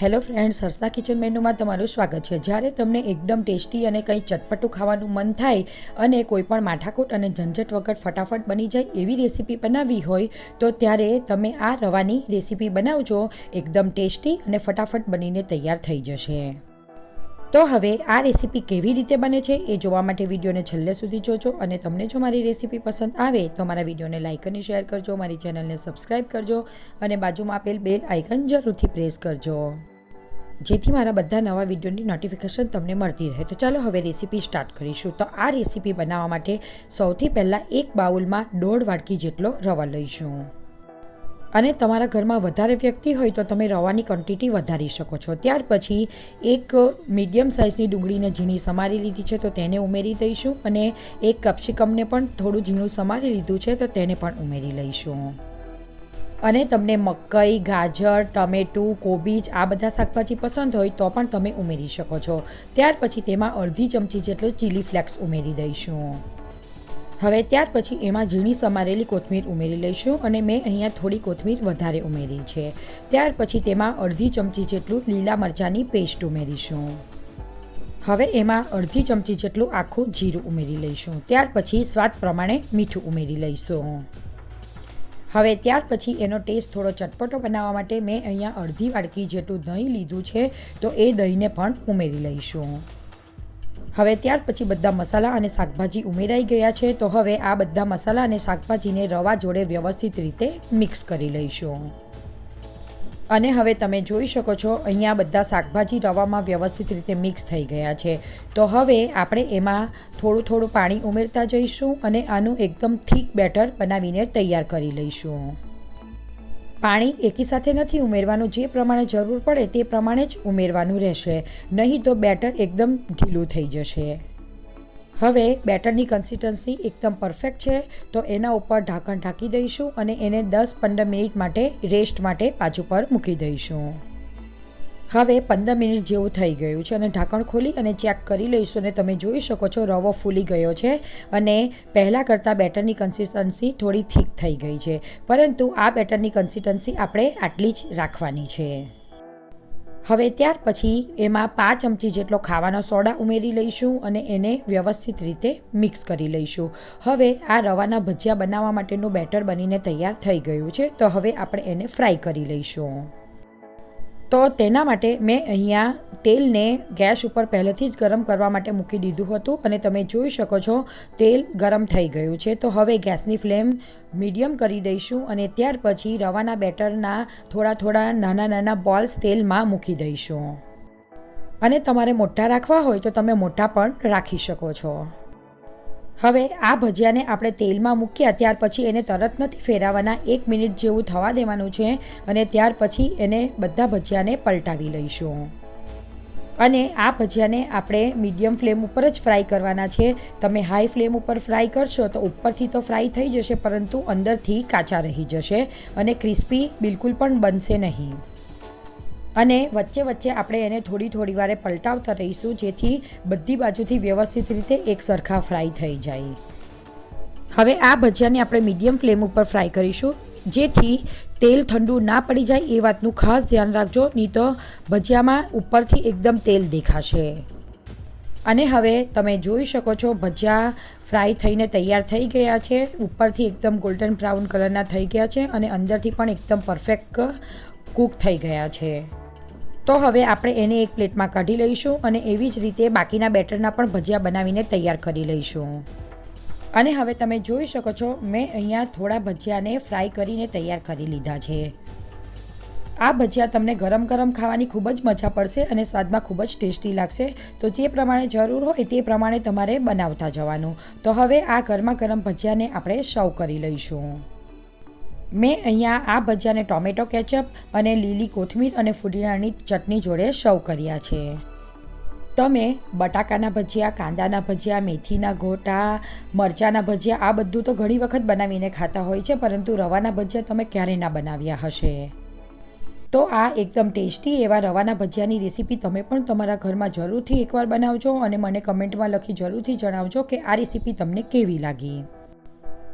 Hello friends Harsha kitchen મેનુમાં તમારું સ્વાગત છે. જ્યારે તમને એકદમ ટેસ્ટી અને કંઈ ચટપટું ખાવાનું મન થાય અને કોઈપણ માઠાકોટ અને ઝંઝટ વગર ફટાફટ બની જાય એવી રેસીપી બનાવવી હોય, તો ત્યારે તમે આ રવાની રેસીપી બનાવજો. એકદમ ટેસ્ટી અને ફટાફટ બનીને તૈયાર થઈ જશે. તો હવે આ રેસીપી કેવી રીતે બને છે એ જોવા માટે વિડીયોને છેલ્લે સુધી જોજો અને તમને જો મારી રેસીપી પસંદ આવે, તો મારા વિડીયોને લાઇક અને શેર કરજો, મારી ચેનલને સબસ્ક્રાઈબ કરજો અને બાજુમાં આપેલ બેલ આઇકન જરૂરથી પ્રેસ કરજો. જેથી મારા બધા નવા વિડીયોની નોટિફિકેશન તમને મળતી રહે. તો ચાલો હવે રેસીપી સ્ટાર્ટ કરીશું. તો આ રેસીપી બનાવવા માટે સૌથી પહેલાં એક બાઉલમાં દોઢ વાટકી જેટલો રવા લઈશું. અને તમારા ઘરમાં વધારે વ્યક્તિ હોય તો તમે રવાની ક્વોન્ટિટી વધારી શકો છો. ત્યાર પછી એક મીડિયમ સાઇઝની ડુંગળીને ઝીણી સમારી લીધી છે, તો તેને ઉમેરી દઈશું અને એક કપ્સિકમને પણ થોડું ઝીણું સમારી લીધું છે, તો તેને પણ ઉમેરી લઈશું. અને તમને મકાઈ, ગાજર, ટમેટું, કોબીજ, આ બધા શાકભાજી પસંદ હોય તો પણ તમે ઉમેરી શકો છો. ત્યાર પછી તેમાં અડધી ચમચી જેટલો ચીલી ફ્લેક્સ ઉમેરી દઈશું. હવે ત્યાર પછી એમાં ઝીણી સમારેલી કોથમીર ઉમેરી લઈશું અને મેં અહીંયા થોડી કોથમીર વધારે ઉમેરી છે. ત્યાર પછી તેમાં અડધી ચમચી જેટલું લીલા મરચાંની પેસ્ટ ઉમેરીશું. હવે એમાં અડધી ચમચી જેટલું આખું જીરું ઉમેરી લઈશું. ત્યાર પછી સ્વાદ પ્રમાણે મીઠું ઉમેરી લઈશું. હવે ત્યાર પછી એનો ટેસ્ટ થોડો ચટપટો બનાવવા માટે મેં અહીંયા અડધી વાડકી જેટલું દહીં લીધું છે, તો એ દહીંને પણ ઉમેરી લઈશું. હવે ત્યાર પછી બધા મસાલા અને શાકભાજી ઉમેરાઈ ગયા છે, તો હવે આ બધા મસાલા અને શાકભાજીને રવા જોડે વ્યવસ્થિત રીતે મિક્સ કરી લઈશું. અને હવે તમે જોઈ શકો છો, અહીંયા બધા શાકભાજી રવામાં વ્યવસ્થિત રીતે મિક્સ થઈ ગયા છે. તો હવે આપણે એમાં થોડું થોડું પાણી ઉમેરતા જઈશું અને આનું એકદમ થીક બેટર બનાવીને તૈયાર કરી લઈશું. પાણી એકી સાથે નથી ઉમેરવાનું, જે પ્રમાણે જરૂર પડે તે પ્રમાણે જ ઉમેરવાનું રહેશે. નહીં તો બેટર એકદમ ઢીલું થઈ જશે. હવે બેટરની કન્સિસ્ટન્સી એકદમ પરફેક્ટ છે, તો એના ઉપર ઢાંકણ ઢાંકી દઈશું અને એને દસ પંદર મિનિટ માટે રેસ્ટ માટે પાછું પર મૂકી દઈશું. હવે પંદર મિનિટ જેવું થઈ ગયું છે અને ઢાંકણ ખોલી અને ચેક કરી લઈશું અને તમે જોઈ શકો છો રવો ફૂલી ગયો છે અને પહેલાં કરતાં બેટરની કન્સિસ્ટન્સી થોડી થીક થઈ ગઈ છે. પરંતુ આ બેટરની કન્સિસ્ટન્સી આપણે આટલી જ રાખવાની છે. હવે ત્યાર પછી એમાં પાંચ ચમચી જેટલો ખાવાનો સોડા ઉમેરી લઈશું અને એને વ્યવસ્થિત રીતે મિક્સ કરી લઈશું. હવે આ રવાના ભજીયા બનાવવા માટેનું બેટર બનીને તૈયાર થઈ ગયું છે. તો હવે આપણે એને ફ્રાય કરી લઈશું. તો તેના માટે મેં અહીંયા તેલને ગેસ ઉપર પહેલેથી જ ગરમ કરવા માટે મૂકી દીધું હતું અને તમે જોઈ શકો છો તેલ ગરમ થઈ ગયું છે. તો હવે ગેસની ફ્લેમ મીડિયમ કરી દઈશું અને ત્યાર પછી રવાના બેટરના થોડા થોડા નાના નાના બોલ્સ તેલમાં મૂકી દઈશું. અને તમારે મોટા રાખવા હોય તો તમે મોટા પણ રાખી શકો છો. હવે આ ભજીયાને આપણે તેલમાં મૂક્યા ત્યાર પછી એને તરત નથી ફેરવવાના. એક મિનિટ જેવું થવા દેવાનું છે અને ત્યાર પછી એને બધા ભજીયાને પલટાવી લઈશું. અને આ ભજીયાને આપણે મીડિયમ ફ્લેમ ઉપર જ ફ્રાય કરવાના છે. તમે હાઈ ફ્લેમ ઉપર ફ્રાય કરશો તો ઉપરથી તો ફ્રાય થઈ જશે, પરંતુ અંદરથી કાચા રહી જશે અને ક્રિસ્પી બિલકુલ પણ બનશે નહીં. અને વચ્ચે વચ્ચે આપણે એને થોડી થોડી વારે પલટાવતા રહીશું, જેથી બધી બાજુથી વ્યવસ્થિત રીતે એક સરખા ફ્રાય થઈ જાય. હવે આ ભજીયાને આપણે મીડિયમ ફ્લેમ ઉપર ફ્રાય કરીશું, જેથી તેલ ઠંડુ ના પડી જાય એ વાતનું ખાસ ધ્યાન રાખજો, નહીં તો ભજીયામાં ઉપરથી એકદમ તેલ દેખાશે. અને હવે તમે જોઈ શકો છો, ભજીયા ફ્રાય થઈને તૈયાર થઈ ગયા છે, ઉપરથી એકદમ ગોલ્ડન બ્રાઉન કલરના થઈ ગયા છે અને અંદરથી પણ એકદમ પરફેક્ટ કૂક થઈ ગયા છે. તો હવે આપણે એને એક પ્લેટમાં કાઢી લઈશું અને એવી જ રીતે બાકીના બેટરના પણ ભજીયા બનાવીને તૈયાર કરી લઈશું. અને હવે તમે જોઈ શકો છો, મેં અહીંયા થોડા ભજીયાને ફ્રાય કરીને તૈયાર કરી લીધા છે. આ ભજીયા તમને ગરમ ગરમ ખાવાની ખૂબ જ મજા પડશે અને સ્વાદમાં ખૂબ જ ટેસ્ટી લાગશે. તો જે પ્રમાણે જરૂર હોય તે પ્રમાણે તમારે બનાવતા જવાનું. તો હવે આ ગરમા ગરમ ભજીયાને આપણે સર્વ કરી લઈશું. મેં અહીંયા આ ભજીયાને ટોમેટો કેચઅપ અને લીલી કોથમીર અને ફુદીનાની ચટણી જોડે સર્વ કર્યા છે. તમે બટાકાના ભજીયા, કાંદાના ભજીયા, મેથીના ગોટા, મરચાંના ભજીયા, આ બધું તો ઘણી વખત બનાવીને ખાતા હોય છે, પરંતુ રવાના ભજીયા તમે ક્યારેય ના બનાવ્યા હશે. તો આ એકદમ ટેસ્ટી એવા રવાના ભજીયાની રેસીપી તમે પણ તમારા ઘરમાં જરૂરથી એકવાર બનાવજો અને મને કમેન્ટમાં લખી જરૂરથી જણાવજો કે આ રેસીપી તમને કેવી લાગી.